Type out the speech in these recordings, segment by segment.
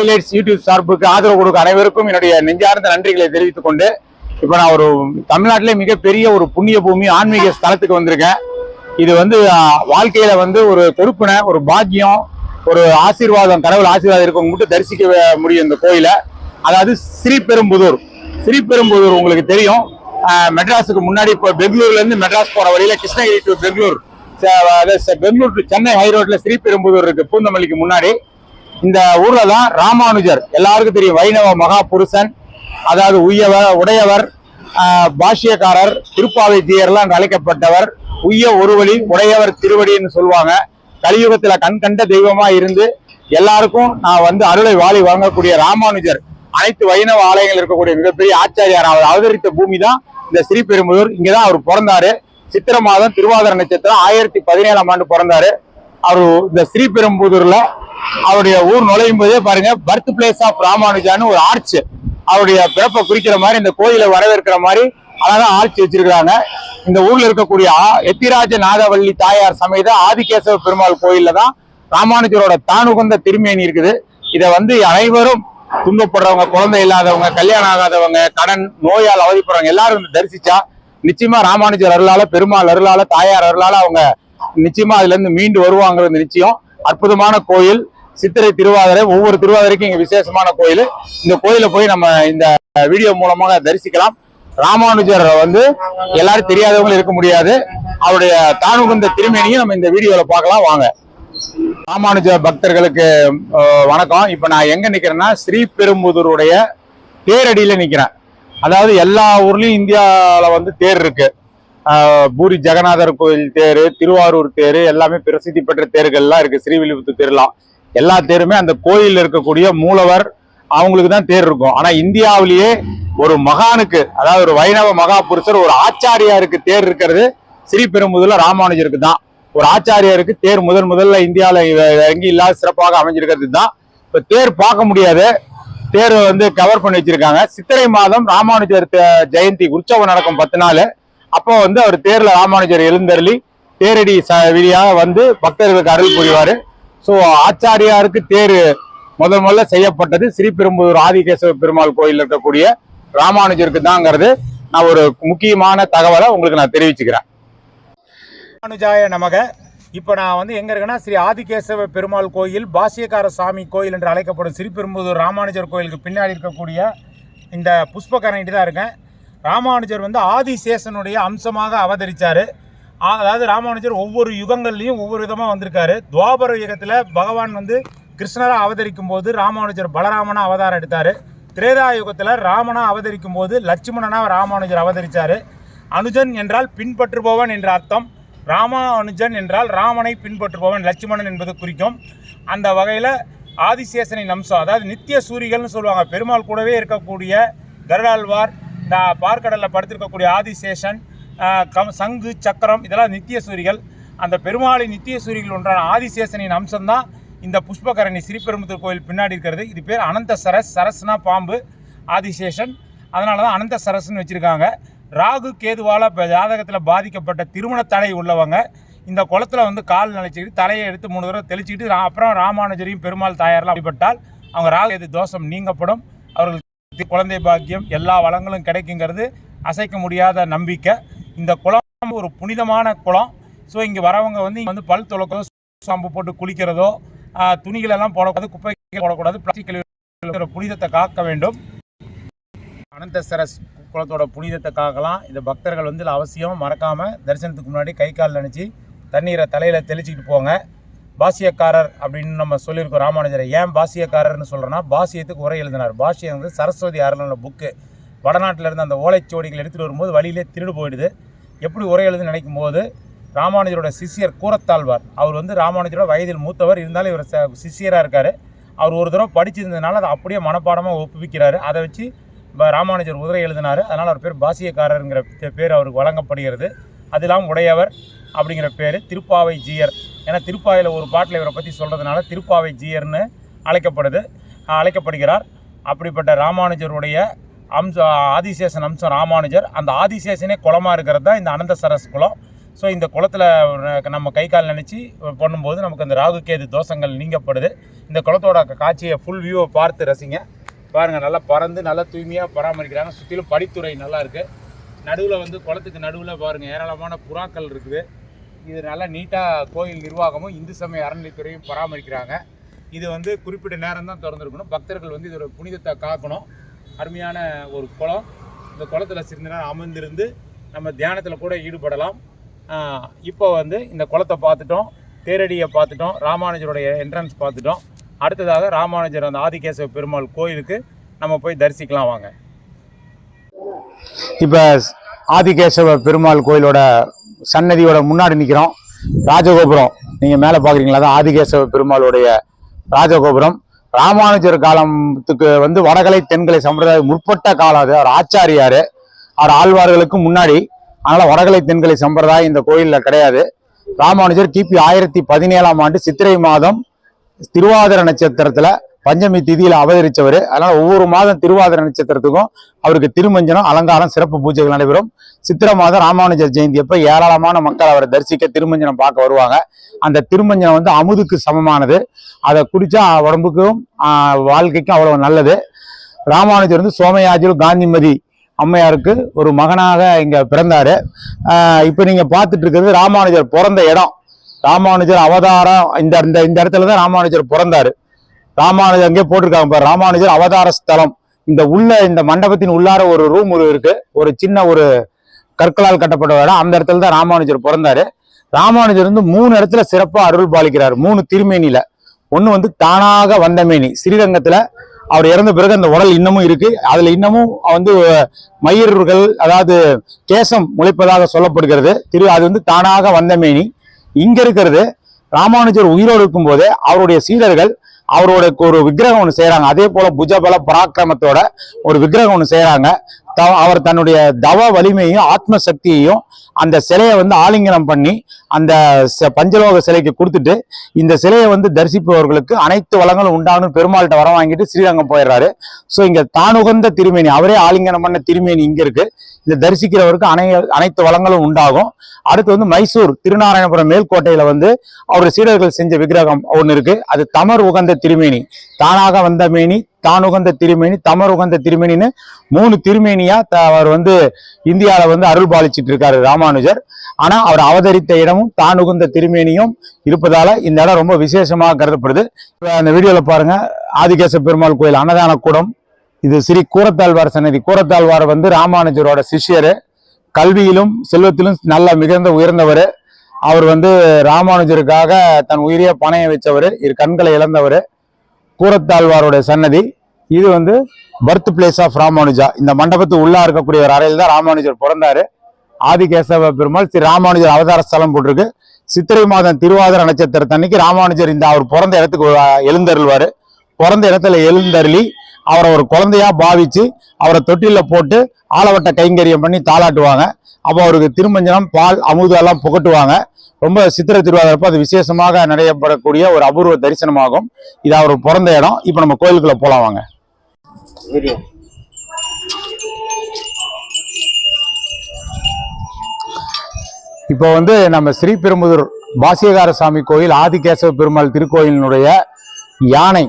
Highlights YouTube சார்புக்கு ஆதரவு கொடுக்க அனைவருக்கும் என்னுடைய நெஞ்சார்ந்த நன்றிகளை தெரிவித்துக் கொண்டு இப்போ நான் ஒரு தமிழ்நாட்டிலே மிகப்பெரிய ஒரு புண்ணிய பூமி ஆன்மீக ஸ்தலத்துக்கு வந்திருக்கேன். இது வந்து வாழ்க்கையில வந்து ஒரு கொடுப்பினை ஒரு பாக்கியம் ஒரு ஆசீர்வாதம் கடவுள் ஆசீர்வாதம் இருக்கவங்க மட்டும் தரிசிக்க முடியும் இந்த கோயிலை. அதாவது ஸ்ரீபெரும்புதூர். ஸ்ரீபெரும்புதூர் உங்களுக்கு தெரியும். மெட்ராஸுக்கு முன்னாடி இப்போ பெங்களூர்ல இருந்து மெட்ராஸ் போற வழியில கிருஷ்ணகிரி டு பெங்களூர். அதாவது பெங்களூர் டு சென்னை ஹை ரோட்ல ஸ்ரீபெரும்புதூர் இருக்கு. பூந்தமல்லிக்கு முன்னாடி. இந்த ஊர்ல தான் ராமானுஜர் எல்லாருக்கும் தெரியும் வைணவ மகா புருஷன் அதாவது உய்யவர் உடையவர் பாஷ்யக்காரர் திருப்பாவை தீயர்லாம் என்று அழைக்கப்பட்டவர். உய்ய ஒருவழி உடையவர் திருவடின்னு சொல்லுவாங்க. கலியுகத்துல கண் கண்ட தெய்வமா இருந்து எல்லாருக்கும் நான் வந்து அருளை வாழி வழங்கக்கூடிய ராமானுஜர். அனைத்து வைணவ ஆலயங்கள் இருக்கக்கூடிய மிகப்பெரிய ஆச்சாரியார். அவர் அவதரித்த பூமி தான் இந்த ஸ்ரீபெரும்புதூர். இங்கதான் அவர் பிறந்தாரு. சித்திர மாதம் திருவாதிர நட்சத்திரம் ஆயிரத்தி பதினேழாம் ஆண்டு பிறந்தாரு. அவர் இந்த ஸ்ரீபெரும்புதூர்ல அவருடைய ஊர் நுழையும் போதே பாருங்க பர்த் பிளேஸ் ஆஃப் ராமானுஜான்னு ஒரு ஆர்ச் அவருடைய பிறப்பை குறிக்கிற மாதிரி இந்த கோயிலை வரவேற்கிற மாதிரி அழகா ஆர்ச்சி வச்சிருக்கிறாங்க. இந்த ஊர்ல இருக்கக்கூடிய எத்திராஜ நாதவள்ளி தாயார் சமேத ஆதிகேசவ பெருமாள் கோயில்ல தான் ராமானுஜரோட தானுகந்த திருமேனி இருக்குது. இதை வந்து அனைவரும் துன்பப்படுறவங்க குழந்தை இல்லாதவங்க கல்யாணம் ஆகாதவங்க கடன் நோயால் அவதிப்படுறவங்க எல்லாரும் வந்து தரிசிச்சா நிச்சயமா ராமானுஜர் அருளால பெருமாள் அருளால தாயார் அருளால அவங்க நிச்சயமா அதுல இருந்து மீண்டு வருவாங்கிறது நிச்சயம். அற்புதமான கோயில். சித்திரை திருவாதிரை ஒவ்வொரு திருவாதிரைக்கும் இங்க விசேஷமான கோயில். இந்த கோயில போய் நம்ம இந்த வீடியோ மூலமாக தரிசிக்கலாம். ராமானுஜர் வந்து எல்லாரும் தெரியாதவங்களும் இருக்க முடியாது. அவருடைய தானுகுந்த திருமேனியும் நம்ம இந்த வீடியோல பார்க்கலாம். வாங்க. ராமானுஜ பக்தர்களுக்கு வணக்கம். இப்ப நான் எங்க நிக்கிறேன்னா ஸ்ரீபெரும்புதூருடைய தேரடியில நிக்கிறேன். அதாவது எல்லா ஊர்லயும் இந்தியாவில வந்து தேர் இருக்கு. பூரி ஜெகநாதர் கோயில் தேர் திருவாரூர் தேர் எல்லாமே பிரசித்தி பெற்ற தேர்கள்லாம் இருக்கு. ஸ்ரீவில்லிபுத்தூர் தேர்லாம். எல்லா தேருமே அந்த கோயிலில் இருக்கக்கூடிய மூலவர் அவங்களுக்கு தான் தேர் இருக்கும். ஆனா இந்தியாவிலேயே ஒரு மகானுக்கு அதாவது ஒரு வைணவ மகா புருஷர் ஒரு ஆச்சாரியாருக்கு தேர் இருக்கிறது ஸ்ரீபெரும்புதூர்ல ராமானுஜருக்கு தான். ஒரு ஆச்சாரியாருக்கு தேர் முதன் முதல்ல இந்தியாவில் எங்கேயும் இல்லாத சிறப்பாக அமைஞ்சிருக்கிறது தான். இப்போ தேர் பார்க்க முடியாது. தேர் வந்து கவர் பண்ணி வச்சிருக்காங்க. சித்திரை மாதம் ராமானுஜர் ஜெயந்தி உற்சவம் நடக்கும் பத்து நாள். அப்போ வந்து அவர் தேர்ல ராமானுஜர் எழுந்தருளி தேரடி ச விதியாக வந்து பக்தர்களுக்கு அருள் புரிவாரு. ஸோ ஆச்சாரியாருக்கு தேர் முதல் முதல்ல செய்யப்பட்டது ஸ்ரீபெரும்புதூர் ஆதிகேசவ பெருமாள் கோயில் இருக்கக்கூடிய ராமானுஜருக்கு தாங்கிறது. நான் ஒரு முக்கியமான தகவலை உங்களுக்கு நான் தெரிவிச்சுக்கிறேன். ராமானுஜாய நமக. இப்போ நான் வந்து எங்கே இருக்கேன்னா ஸ்ரீ ஆதிகேசவ பெருமாள் கோயில் பாசியக்கார சாமி கோயில் என்று அழைக்கப்படும் ஸ்ரீபெரும்புதூர் ராமானுஜர் கோயிலுக்கு பின்னாடி இருக்கக்கூடிய இந்த புஷ்பக்கரணிட்டு தான் இருக்கேன். ராமானுஜர் வந்து ஆதிசேஷனுடைய அம்சமாக அவதரித்தார் அதாவது ராமானுஜர் ஒவ்வொரு யுகங்கள்லையும் ஒவ்வொரு விதமாக வந்திருக்காரு. துவாபர யுகத்தில் பகவான் வந்து கிருஷ்ணராக அவதரிக்கும் போது ராமானுஜர் பலராமனாக அவதாரம் எடுத்தார். திரேதா யுகத்தில் ராமனா அவதரிக்கும் போது லட்சுமணனாக ராமானுஜர் அவதரித்தார் அனுஜன் என்றால் பின்பற்றுபவன் என்ற அர்த்தம். ராமானுஜன் என்றால் ராமனை பின்பற்றுபவன் லட்சுமணன் என்பது குறிக்கும். அந்த வகையில் ஆதிசேஷனின் அம்சம் அதாவது நித்திய சூரிகள்னு சொல்லுவாங்க. பெருமாள் கூடவே இருக்கக்கூடிய கருடாழ்வார் இந்த பார்க்கடலில் படுத்திருக்கக்கூடிய ஆதிசேஷன் கம் சங்கு சக்கரம் இதெல்லாம் நித்திய சூரிகள். அந்த பெருமாளின் நித்திய சூரிகள் ஒன்றான ஆதிசேஷனின் அம்சம்தான் இந்த புஷ்பகரணி ஸ்ரீபெரும்புத்தூர் கோயில் பின்னாடி இருக்கிறது. இது பேர் அனந்த சரஸ் சரஸ்னா பாம்பு ஆதிசேஷன். அதனால தான் அனந்த சரஸ்ன்னு வச்சுருக்காங்க. ராகு கேதுவால் இப்போ ஜாதகத்தில் பாதிக்கப்பட்ட திருமண தடை உள்ளவங்க இந்த குளத்தில் வந்து கால் நினைச்சிக்கிட்டு தலையை எடுத்து மூணு தடவை தெளிச்சிக்கிட்டு அப்புறம் ராமானுஜரையும் பெருமாள் தாயாரெலாம் அப்படிப்பட்டால் அவங்க ராகு எது தோஷம் நீங்கப்படும். அவர்கள் சக்தி குழந்தை பாக்கியம் எல்லா வளங்களும் கிடைக்குங்கிறது அசைக்க முடியாத நம்பிக்கை. இந்த குளம் ஒரு புனிதமான குளம். ஸோ இங்கே வரவங்க வந்து இங்க வந்து பல் துளக்கிறதோ சாம்பு போட்டு குளிக்கிறதோ துணிகளெல்லாம் போடக்கூடாது குப்பைகள் போடக்கூடாது பிளாஸ்டிக் கழிவு புனிதத்தை காக்க வேண்டும். அனந்தசரஸ் குளத்தோட புனிதத்தை காக்கலாம். இந்த பக்தர்கள் வந்து அவசியம் மறக்காமல் தரிசனத்துக்கு முன்னாடி கை கால் நினச்சி தண்ணீரை தலையில் தெளிச்சிக்கிட்டு போங்க. பாசியக்காரர் அப்படின்னு நம்ம சொல்லியிருக்கோம் ராமானுஜரை. ஏன் பாசியக்காரர்னு சொல்கிறோன்னா பாசியத்துக்கு உரை எழுதினார். பாஷியம் வந்து சரஸ்வதி அருளோட புக்கு வடநாட்டிலேருந்து அந்த ஓலைச்சுவடிகள் எடுத்துகிட்டு வரும்போது வழியிலே திருடு போயிடுது. எப்படி உரை எழுதுன்னு நினைக்கும் போது ராமானுஜரோட சிஷியர் கூரத்தாழ்வார். அவர் வந்து ராமானுஜரோட வயதில் மூத்தவர். இருந்தாலும் இவர் சிஷியராக இருக்கார். அவர் ஒரு தடவை படிச்சிருந்ததுனால அதை அப்படியே மனப்பாடமாக ஒப்புவிக்கிறாரு. அதை வச்சு ராமானுஜர் உதிரை எழுதினார். அதனால் அவர் பேர் பாசியக்காரருங்கிற பேர் அவருக்கு வழங்கப்படுகிறது. அது இல்லாமல் உடையவர் அப்படிங்கிற பேர் திருப்பாவை ஜீயர். ஏன்னா திருப்பாவையில் ஒரு பாட்டில் இவரை பற்றி சொல்கிறதுனால திருப்பாவை ஜீயர்னு அழைக்கப்படுது அழைக்கப்படுகிறார். அப்படிப்பட்ட ராமானுஜருடைய அம்ச ஆதிசேஷன் அம்சம் ராமானுஜர். அந்த ஆதிசேஷனே குளமாக இருக்கிறது தான் இந்த அனந்த சரஸ் குளம். ஸோ இந்த குளத்தில் நம்ம கை கால் நினச்சி பண்ணும்போது நமக்கு அந்த ராகுகேது தோஷங்கள் நீங்கப்படுது. இந்த குளத்தோட காட்சியை ஃபுல் வியூவை பார்த்து ரசிங்க. பாருங்கள் நல்லா பறந்து நல்லா தூய்மையாக பராமரிக்கிறாங்க. சுற்றிலும் படித்துறை நல்லா இருக்குது நடுவில் வந்து குளத்துக்கு நடுவில் பாருங்கள் ஏராளமான புறாக்கள் இருக்குது. இது நல்லா நீட்டாக கோயில் நிர்வாகமும் இந்து சமய அறநிலைத்துறையும் பராமரிக்கிறாங்க. இது வந்து குறிப்பிட்ட நேரம் தான் திறந்துருக்கணும். பக்தர்கள் வந்து இதோட புனிதத்தை காக்கணும். அருமையான ஒரு குளம். இந்த குளத்தில் சிறிது நேரம் அமர்ந்திருந்து நம்ம தியானத்தில் கூட ஈடுபடலாம். இப்போ வந்து இந்த குளத்தை பார்த்துட்டோம். தேரடியை பார்த்துட்டோம். ராமானுஜருடைய என்ட்ரன்ஸ் பார்த்துட்டோம். அடுத்ததாக ராமானுஜர் அந்த ஆதிகேசவ பெருமாள் கோயிலுக்கு நம்ம போய் தரிசிக்கலாம் வாங்க. இப்போ ஆதிகேசவ பெருமாள் கோயிலோட சன்னதியோட முன்னாடி நிற்கிறோம் ராஜகோபுரம். நீங்கள் மேலே பார்க்குறீங்களா தான் ஆதிகேசவ பெருமாளுடைய ராஜகோபுரம். ராமானுஜர் காலத்துக்கு வந்து வடகலை தென்கலை சம்பிரதாய முற்பட்ட காலம் அது. அவர் ஆச்சாரியார். அவர் ஆழ்வார்களுக்கு முன்னாடி. அதனால் வடகலை தென்கலை சம்பிரதாயம் இந்த கோயிலில் கிடையாது. ராமானுஜர் கிபி ஆயிரத்தி பதினேழாம் ஆண்டு சித்திரை மாதம் திருவாதிர நட்சத்திரத்தில் பஞ்சமி திதியில் அவதரித்தவர் அதனால் ஒவ்வொரு மாதம் திருவாதிரை நட்சத்திரத்துக்கும் அவருக்கு திருமஞ்சனம் அலங்காரம் சிறப்பு பூஜைகள் நடைபெறும். சித்திர மாதம் ராமானுஜர் ஜெயந்தி அப்போ ஏராளமான மக்கள் அவரை தரிசிக்க திருமஞ்சனம் பார்க்க வருவாங்க. அந்த திருமஞ்சனம் வந்து அமுதுக்கு சமமானது. அதை குடித்தா உடம்புக்கும் வாழ்க்கைக்கும் அவ்வளோ நல்லது. ராமானுஜர் வந்து சோமயாஜில் காந்திமதி அம்மையாருக்கு ஒரு மகனாக இங்கே பிறந்தார். இப்போ நீங்கள் பார்த்துட்ருக்கிறது பார்த்துட்டு இருக்கிறது ராமானுஜர் பிறந்த இடம். ராமானுஜர் அவதாரம் இந்த இந்த இந்த இடத்துல தான் ராமானுஜர் பிறந்தாரு. ராமானுஜர் அங்கே போட்டிருக்காங்க பாரு. ராமானுஜர் அவதார ஸ்தலம். இந்த உள்ள இந்த மண்டபத்தின் உள்ளார ஒரு ரூம் ஒரு இருக்கு. ஒரு சின்ன ஒரு கற்களால் கட்டப்பட்ட இடம். அந்த இடத்துல தான் ராமானுஜர் பிறந்தாரு. ராமானுஜர் வந்து மூணு இடத்துல சிறப்பாக அருள் பாலிக்கிறார். மூணு திருமேனியில. ஒன்று வந்து தானாக வந்தமேனி ஸ்ரீரங்கத்துல அவர் இறந்த பிறகு அந்த உடல் இன்னமும் இருக்கு. அதுல இன்னமும் வந்து மயிர்கள் அதாவது கேசம் முளைப்பதாக சொல்லப்படுகிறது. திரு அது வந்து தானாக வந்தமேனி இங்க இருக்கிறது. ராமானுஜர் உயிரோடு இருக்கும் போதே அவருடைய சீடர்கள் அவரோட ஒரு விக்கிரகம் ஒன்று செய்யறாங்க அதே போல புஜபல பராக்கிரமத்தோட ஒரு விக்கிரகம் ஒன்று செய்யறாங்க அவர் தன்னுடைய தவ வலிமையையும் ஆத்ம சக்தியையும் அந்த சிலையை வந்து ஆலிங்கனம் பண்ணி அந்த ச- பஞ்சலோக சிலைக்கு கொடுத்துட்டு இந்த சிலையை வந்து தரிசிப்பவர்களுக்கு அனைத்து வளங்களும் உண்டாகணும். பெருமாள்கிட்ட வர வாங்கிட்டு ஸ்ரீரங்கம் போயிடுறாரு. ஸோ இங்க தானுகந்த திருமேனி அவரே ஆலிங்கனம் பண்ண திருமேனி இங்க இருக்கு. இந்த தரிசிக்கிறவருக்கு அனை அனைத்து வளங்களும் உண்டாகும். அடுத்து வந்து மைசூர் திருநாராயணபுரம் மேல்கோட்டையில வந்து அவர் சீடர்கள் செஞ்ச விக்கிரகம் ஒன்று இருக்கு. அது தமர் உகந்த திருமேனி. தானாக வந்த மேனி தான் உகந்த திருமேனி தமர் உகந்த திருமேனின்னு மூணு திருமேனியா த- அவர் வந்து இந்தியாவில் வந்து அருள் பாலிச்சிட்டு இருக்காரு ராமானுஜர். ஆனா அவர் அவதரித்த இடமும் தான் உகந்த திருமேனியும் இருப்பதால இந்த இடம் ரொம்ப விசேஷமாக கருதப்படுது. அந்த வீடியோல பாருங்க ஆதிகேச பெருமாள் கோயில் அன்னதான கூடம். இது ஸ்ரீ கூரத்தாழ்வார் சன்னதி. கூரத்தாழ்வார் வந்து ராமானுஜரோட சிஷ்யர். கல்வியிலும் செல்வத்திலும் நல்ல மிகுந்த உயர்ந்தவர். அவர் வந்து ராமானுஜருக்காக தன் உயிரிய பணைய வச்சவர். இரு கண்களை இழந்தவர். கூரத்தாழ்வாருடைய சன்னதி. இது வந்து பர்த் பிளேஸ் ஆஃப் ராமானுஜா. இந்த மண்டபத்து உள்ளா இருக்கக்கூடிய ஒரு அறையில் தான் ராமானுஜர் பிறந்தாரு. ஆதிகேசவ பெருமாள் ஸ்ரீ ராமானுஜர் அவதார ஸ்தலம் போட்டிருக்கு. சித்திரை மாதம் திருவாதிர நட்சத்திரத்தன்னைக்கு ராமானுஜர் இந்த அவர் பிறந்த இடத்துக்கு எழுந்தருள்வார் எழுந்தருள்வாரு. பிறந்த இடத்துல எழுந்தருளி அவரை ஒரு குழந்தையா பாவிச்சு அவரை தொட்டில போட்டு ஆலவட்ட கைங்கரியம் பண்ணி தாளாட்டுவாங்க. அப்போ அவருக்கு திருமஞ்சனம் பால் அமுதெல்லாம் புகட்டுவாங்க. ரொம்ப சித்திரை திருவாதிரப்ப அது விசேஷமாக நடைபெறக்கூடிய ஒரு அபூர்வ தரிசனமாகும். இது அவர் பிறந்த இடம். இப்போ நம்ம கோயிலுக்குள்ள போலாம் வாங்க. இப்போ வந்து நம்ம ஸ்ரீபெரும்புதூர் பாசியகார சாமி கோயில் ஆதிகேசவ பெருமாள் திருக்கோயிலினுடைய யானை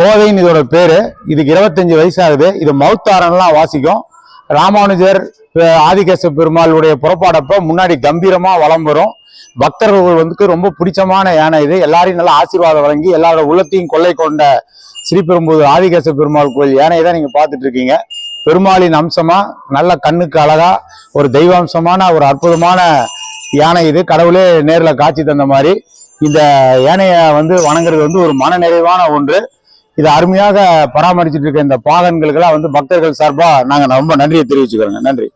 கோதைன்னு இதோட பேரு. இதுக்கு இருபத்தஞ்சு வயசு ஆகுது இது மௌத்தாரன்லாம் வாசிக்கும். ராமானுஜர் அஹ், ஆதிகேசவ பெருமாளுடைய புறப்பாடப்ப முன்னாடி கம்பீரமா வலம் வரும். பக்தர்கள் வந்து ரொம்ப பிடிச்சமான யானை இது. எல்லாரையும் நல்லா ஆசீர்வாதம் வழங்கி எல்லாரோட உள்ளத்தையும் கொள்ளை கொண்ட ஸ்ரீபெரும்புது ஆதிகேசவ பெருமாள் கோயில் யானையை தான் நீங்க பார்த்துட்டு இருக்கீங்க பெருமாளின் அம்சமா நல்ல கண்ணுக்கு அழகா ஒரு தெய்வாம்சமான ஒரு அற்புதமான யானை இது. கடவுளே நேர்ல காட்சி தந்த மாதிரி. இந்த யானையை வந்து வணங்குறது வந்து ஒரு மன நிறைவான ஒன்று. இதை அருமையாக பராமரிச்சுட்டு இருக்க இந்த பாகன்களுக்கெல்லாம் வந்து பக்தர்கள் சார்பா நாங்க ரொம்ப நன்றியை தெரிவிச்சுக்கிறோங்க. நன்றி.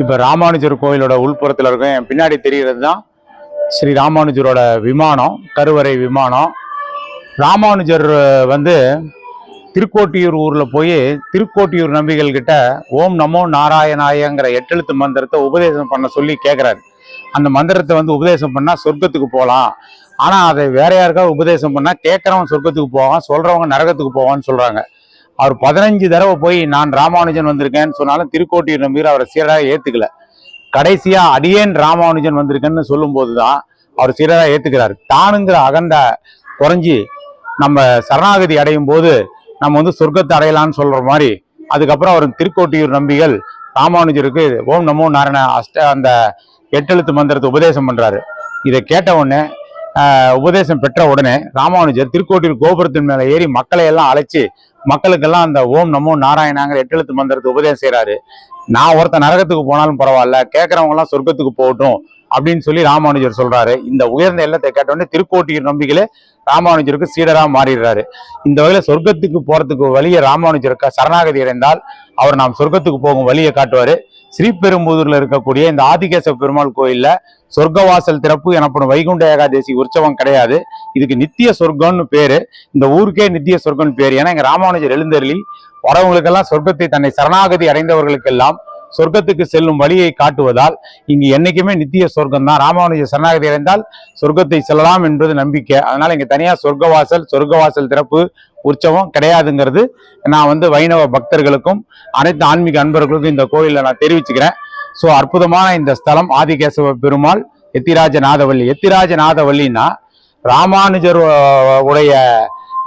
இப்போ ராமானுஜர் கோயிலோட உள்புறத்தில் இருக்கும். என் பின்னாடி தெரிகிறது தான் ஸ்ரீ ராமானுஜரோட விமானம் கருவறை விமானம். ராமானுஜர் வந்து திருக்கோட்டியூர் ஊரில் போய் திருக்கோட்டியூர் நம்பிகள் கிட்ட ஓம் நமோ நாராயணாயங்கிற எட்டெழுத்து மந்திரத்தை உபதேசம் பண்ண சொல்லி கேட்குறாரு அந்த மந்திரத்தை வந்து உபதேசம் பண்ணால் சொர்க்கத்துக்கு போகலாம் ஆனால் அதை வேற யாருக்காவது உபதேசம் பண்ணால் கேட்குறவன் சொர்க்கத்துக்கு போவான் சொல்கிறவங்க நரகத்துக்கு போவான்னு சொல்கிறாங்க அவர் பதினஞ்சு தடவை போய் நான் ராமானுஜன் வந்திருக்கேன்னு சொன்னாலும் திருக்கோட்டியூர் நம்பீர் அவரை சீராக ஏத்துக்கல. கடைசியா அடியேன் ராமானுஜன் வந்திருக்கேன்னு சொல்லும்போது தான் அவர் சீராக ஏத்துக்கிறாரு. தானுங்கிற அகண்ட குறைஞ்சி நம்ம சரணாகதி அடையும் போது நம்ம வந்து சொர்க்கத்தை அடையலாம்னு சொல்ற மாதிரி அதுக்கப்புறம் அவர் திருக்கோட்டியூர் நம்பிகள் ராமானுஜருக்கு ஓம் நமோ நாராயண அஷ்ட அந்த எட்டெழுத்து மந்திரத்தை உபதேசம் பண்றாரு. இதை கேட்ட உடனே ஆஹ், உபதேசம் பெற்ற உடனே ராமானுஜர் திருக்கோட்டியூர் கோபுரத்தின் மேல ஏறி மக்களை எல்லாம் அழைச்சி மக்களுக்கெல்லாம் அந்த ஓம் நமோ நாராயணாங்கிற எட்டெழுத்து மந்திரத்தை உபதேசம் செய்கிறாரு நான் ஒருத்தன் நரகத்துக்கு போனாலும் பரவாயில்ல கேட்குறவங்கலாம் சொர்க்கத்துக்கு போகட்டும் அப்படின்னு சொல்லி ராமானுஜர் சொல்றாரு. இந்த உயர்ந்த எல்லத்தை கேட்டவொடனே உடனே திருக்கோட்டியூர் ராமானுஜருக்கு சீடராக மாறிடுறாரு. இந்த வகையில சொர்க்கத்துக்கு போறதுக்கு வழியை ராமானுஜருக்கு சரணாகதி அடைந்தால் அவர் நாம் சொர்க்கத்துக்கு போகும் வழியை காட்டுவாரு. ஸ்ரீபெரும்புதூர்ல இருக்கக்கூடிய இந்த ஆதிகேச பெருமாள் கோயில்ல சொர்க்கவாசல் திறப்பு எனப்படும் வைகுண்ட ஏகாதேசி உற்சவம் கிடையாது. இதுக்கு நித்திய சொர்க்கம்னு பேரு. இந்த ஊருக்கே நித்திய சொர்க்கம்னு பேரு. ஏன்னா இங்க ராமானுஜர் எழுந்தருளி வரவங்களுக்கெல்லாம் சொர்க்கத்தை தன்னை சரணாகதி அடைந்தவர்களுக்கெல்லாம் சொர்க்கத்துக்கு செல்லும் வழியை காட்டுவதால் இங்கு என்னைக்குமே நித்திய சொர்க்கம் தான் ராமானுஜர் சரணாகதி அடைந்தால் சொர்க்கத்தை செல்லலாம் என்பது நம்பிக்கை. அதனால இங்க தனியா சொர்க்கவாசல் சொர்க்கவாசல் திறப்பு உற்சவம் கிடையாதுங்கிறது நான் வந்து வைணவ பக்தர்களுக்கும் அனைத்து ஆன்மீக அன்பர்களுக்கும் இந்த கோயிலில் நான் தெரிவிச்சுக்கிறேன். ஸோ அற்புதமான இந்த ஸ்தலம் ஆதிகேசவ பெருமாள் எத்திராஜ நாதவல்லி எத்திராஜ நாதவல்லின்னா ராமானுஜர் உடைய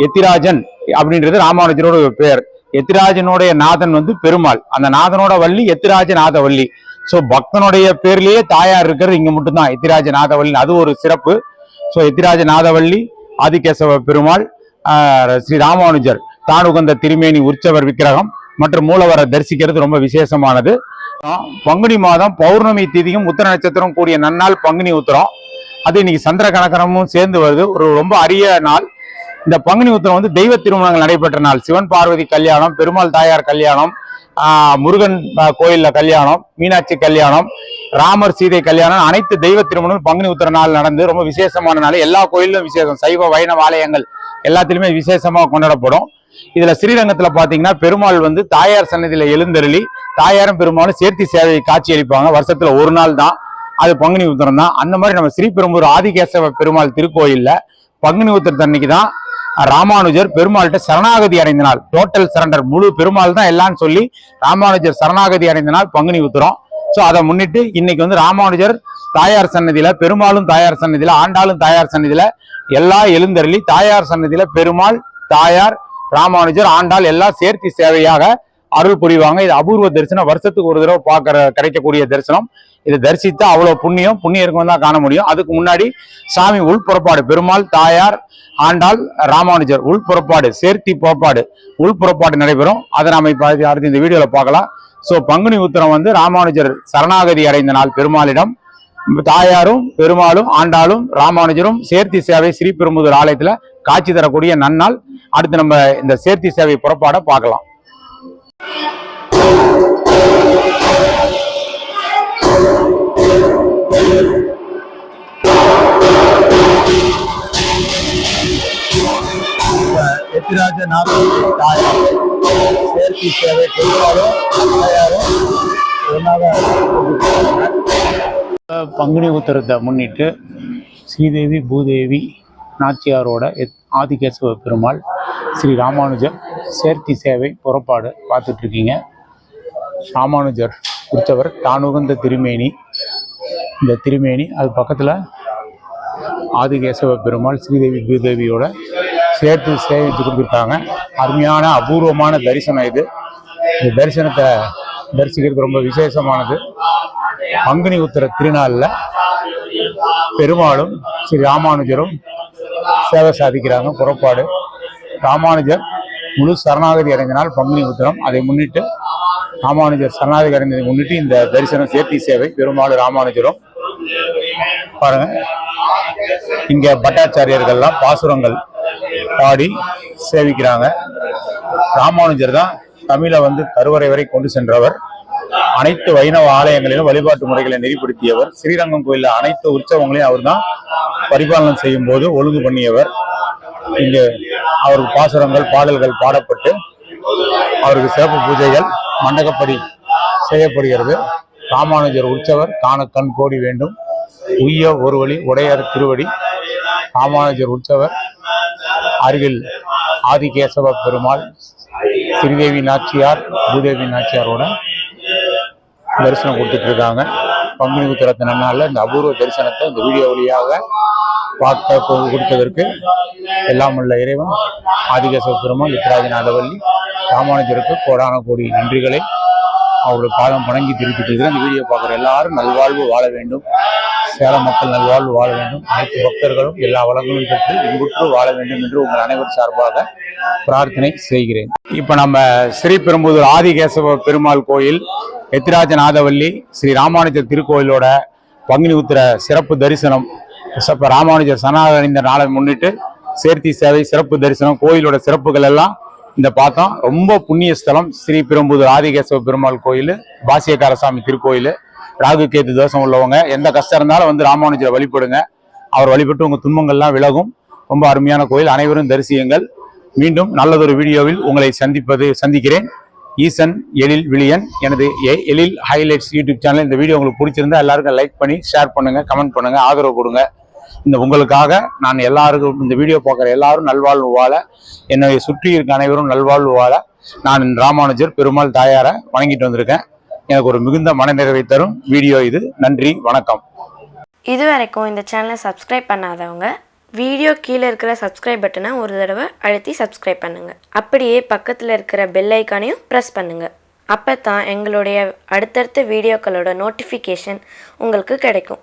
எத்திராஜன் அப்படின்றது ராமானுஜரோட பேர். எத்திராஜனுடைய நாதன் வந்து பெருமாள். அந்த நாதனோட வள்ளி எத்திராஜ நாதவள்ளி ஸோ பக்தனுடைய பேர்லயே தாயார் இருக்கிறது இங்க மட்டும்தான். எத்திராஜ நாதவள்ளி அது ஒரு சிறப்பு. ஸோ எத்திராஜ நாதவள்ளி ஆதிகேசவ பெருமாள் ஸ்ரீ ராமானுஜர் தானுகந்த திருமேனி உற்சவர் விக்கிரகம் மற்றும் மூலவரை தரிசிக்கிறது ரொம்ப விசேஷமானது. பங்குனி மாதம் பௌர்ணமி திதியும் உத்தர நட்சத்திரம் கூடிய நன்னாள் பங்குனி உத்திரம். அது இன்னைக்கு சந்திர கணக்கரமும் சேர்ந்து வருது. ஒரு ரொம்ப அரிய நாள். இந்த பங்குனி உத்திரம் வந்து தெய்வ திருமணங்கள் நடைபெற்ற நாள். சிவன் பார்வதி கல்யாணம் பெருமாள் தாயார் கல்யாணம் ஆஹ், முருகன் கோயில்ல கல்யாணம் மீனாட்சி கல்யாணம் ராமர் சீதை கல்யாணம் அனைத்து தெய்வ திருமணம் பங்குனி உத்திர நாள் நடந்து ரொம்ப விசேஷமான நாள். எல்லா கோயிலும் விசேஷம். சைவ வைணவ ஆலயங்கள் எல்லாத்திலுமே விசேஷமா கொண்டாடப்படும். இதுல ஸ்ரீரங்கத்துல பாத்தீங்கன்னா பெருமாள் வந்து தாயார் சன்னதியில எழுந்தருளி தாயாரும் பெருமாளும் சேர்த்தி சேவை காட்சி அளிப்பாங்க வருஷத்துல ஒரு நாள் தான். அது பங்குனி உத்திரம் தான். அந்த மாதிரி நம்ம ஸ்ரீபெரும்பூர் ஆதிகேசவ பெருமாள் திருக்கோயில்ல பங்குனி உத்திரத்தன்னைக்கு தான் ராமானுஜர் பெருமாள்கிட்ட சரணாகதி அடைந்த நாள் டோட்டல் சரண்டர் முழு பெருமாள் தான் எல்லாம் சொல்லி ராமானுஜர் சரணாகதி அடைந்த நாள் பங்குனி உத்திரம். ஸோ அதை முன்னிட்டு இன்னைக்கு வந்து ராமானுஜர் தாயார் சன்னதியில பெருமாளும் தாயார் சன்னதியில ஆண்டாளும் தாயார் சன்னதியில எல்லாம் எழுந்தருளி தாயார் சன்னதியில பெருமாள் தாயார் ராமானுஜர் ஆண்டாள் எல்லாம் சேர்த்தி சேவையாக அருள் புரிவாங்க. இது அபூர்வ தரிசனம். வருஷத்துக்கு ஒரு தடவை பார்க்கற கிடைக்கக்கூடிய தரிசனம். இதை தரிசித்தா அவ்வளவு புண்ணியம் புண்ணியம் இருக்கும் தான் காண முடியும். அதுக்கு முன்னாடி சாமி உள்புறப்பாடு பெருமாள் தாயார் ஆண்டாள் ராமானுஜர் உள்புறப்பாடு சேர்த்தி புறப்பாடு. உள்புறப்பாடு நடைபெறும். அதை நாம இப்ப அடுத்து இந்த வீடியோல பார்க்கலாம். சோ பங்குனி உத்திரம் வந்து ராமானுஜர் சரணாகதி அடைந்த நாள் பெருமாளிடம். தாயாரும் பெருமாளும் ஆண்டாளும் ராமானுஜரும் சேர்த்தி சேவை ஸ்ரீபெரும்புதூர் ஆலயத்துல காட்சி தரக்கூடிய நன்னாள். அடுத்து நம்ம இந்த சேர்த்தி சேவை புறப்பாட பார்க்கலாம். எத்திராஜ நாம தாயார் சேர்த்தி சேவை பெருமாளும் தாயாரும் ஒன்றாக பங்குனி உத்தரத்தை முன்னிட்டு ஸ்ரீதேவி பூதேவி நாச்சியாரோட எத்- ஆதிகேசவ பெருமாள் ஸ்ரீ ராமானுஜர் சேர்த்தி சேவை புறப்பாடு பார்த்துட்டு இருக்கீங்க ராமானுஜர் குறித்தவர் தானுகந்த திருமேனி. இந்த திருமேனி அது பக்கத்தில் ஆதிகேசவ பெருமாள் ஸ்ரீதேவி பூதேவியோட சேர்த்து சேவித்து கொடுத்துருக்காங்க. அருமையான அபூர்வமான தரிசனம் இது. இந்த தரிசனத்தை தரிசிக்கிறது ரொம்ப விசேஷமானது. பங்குனி உத்திர திருநாளில் பெருமாளும் ஸ்ரீ ராமானுஜரும் சேவை சாதிக்கிறாங்க புறப்பாடு. ராமானுஜர் முழு சரணாகதி அடைந்தனால் பங்குனி உத்திரம். அதை முன்னிட்டு ராமானுஜர் சரணாகதி அடைந்ததை முன்னிட்டு இந்த தரிசனம் சேர்த்தி சேவை பெருமாள் ராமானுஜரும் பாருங்க. இங்க பட்டாச்சாரியர்கள்லாம் பாசுரங்கள் பாடி சேவிக்கிறாங்க. ராமானுஜர் தான் தமிழை வந்து கருவறை வரை கொண்டு சென்றவர். அனைத்து வைணவ ஆலயங்களிலும் வழிபாட்டு முறைகளை நெறிப்படுத்தியவர் ஸ்ரீரங்கம் கோயிலில் அனைத்து உற்சவங்களையும் அவர் தான் பரிபாலனம் செய்யும் போது ஒழுங்கு பண்ணியவர். இங்கே அவருக்கு பாசுரங்கள் பாடல்கள் பாடப்பட்டு அவருக்கு சிறப்பு பூஜைகள் மண்டகப்படி செய்யப்படுகிறது. ராமானுஜர் உற்சவர் காண கண் கோடி வேண்டும். உய்ய ஒரு வழி உடையார் திருவடி. ராமானுஜர் உற்சவர் அருகில் ஆதிகேசவ பெருமாள் ஸ்ரீதேவி நாச்சியார் பூதேவி நாச்சியாரோட தரிசனம் கொடுத்துட்டு இருக்காங்க பங்குனி உத்திரத்து நன்னால இந்த அபூர்வ தரிசனத்தை இந்த வீடியோ வழியாக பார்க்க கொடுத்ததற்கு எல்லாம் உள்ள இறைவன் ஆதிகேசவ பெருமாள் லித்ராஜநாதவல்லி ராமானுஜருக்கு கோடான கோடி நன்றிகளை அவருடைய பாதம் வணங்கி திருப்பிட்டு இருக்கிறேன் இந்த வீடியோ பார்க்குற எல்லாரும் நல்வாழ்வு வாழ வேண்டும். சேலம் மக்கள் நல்வாழ்வு வாழ வேண்டும். அனைத்து பக்தர்களும் எல்லா வளங்களும் பெற்று இன்புற்று வாழ வேண்டும் என்று உங்கள் அனைவர் சார்பாக பிரார்த்தனை செய்கிறேன். இப்போ நம்ம ஸ்ரீபெரும்புதூர் ஆதிகேசவ பெருமாள் கோயில் எத்திராஜநாதவல்லி ஸ்ரீ ராமானுஜர் திருக்கோயிலோட பங்குனி உத்திர சிறப்பு தரிசனம் இப்ப ராமானுஜர் சனாதனிந்த நாளை முன்னிட்டு சேர்த்தி சேவை சிறப்பு தரிசனம் கோயிலோட சிறப்புகள் எல்லாம் இந்த பார்த்தோம் ரொம்ப புண்ணிய ஸ்தலம் ஸ்ரீ பெரும்புதூர் ஆதிகேசவ பெருமாள் கோயில் பாசியக்காரசாமி திருக்கோயில் ராகு கேத்து தோஷம் உள்ளவங்க எந்த கஷ்டம் இருந்தாலும் வந்து ராமானுஜரை வழிபடுங்க. அவர் வழிபட்டு உங்கள் துன்பங்கள்லாம் விலகும். ரொம்ப அருமையான கோயில். அனைவரும் தரிசியுங்கள். மீண்டும் நல்லதொரு வீடியோவில் உங்களை சந்திப்பது சந்திக்கிறேன். ஈசன் எழில் விழியன் எனது எழில் ஹைலைட்ஸ் யூடியூப் சேனல் இந்த வீடியோ உங்களுக்கு பிடிச்சிருந்தா எல்லாருக்கும் லைக் பண்ணி ஷேர் பண்ணுங்கள் கமெண்ட் பண்ணுங்கள் ஆதரவு கொடுங்க. இந்த உங்களுக்காக நான் எல்லாருக்கும் இந்த வீடியோ பார்க்குற எல்லாரும் நல்வாழ்வு வாழ என்னை சுற்றி இருக்க அனைவரும் நல்வாழ்வு வாழ நான் ராமானுஜர் பெருமாள் தாயாரை வணங்கிட்டு வந்திருக்கேன். எனக்கு ஒரு மிகுந்த மனநிறைவை தரும் வீடியோ இது. நன்றி வணக்கம். இது வரைக்கும் இந்த சேனலை சப்ஸ்கிரைப் பண்ணாதவங்க வீடியோ கீழே இருக்கிற சப்ஸ்கிரைப் பட்டனை ஒரு தடவை அழுத்தி சப்ஸ்கிரைப் பண்ணுங்கள் அப்படியே பக்கத்தில் இருக்கிற பெல் ஐக்கானையும் ப்ரெஸ் பண்ணுங்கள் அப்போ தான் எங்களுடைய அடுத்தடுத்த வீடியோக்களோட நோட்டிஃபிகேஷன் உங்களுக்கு கிடைக்கும்.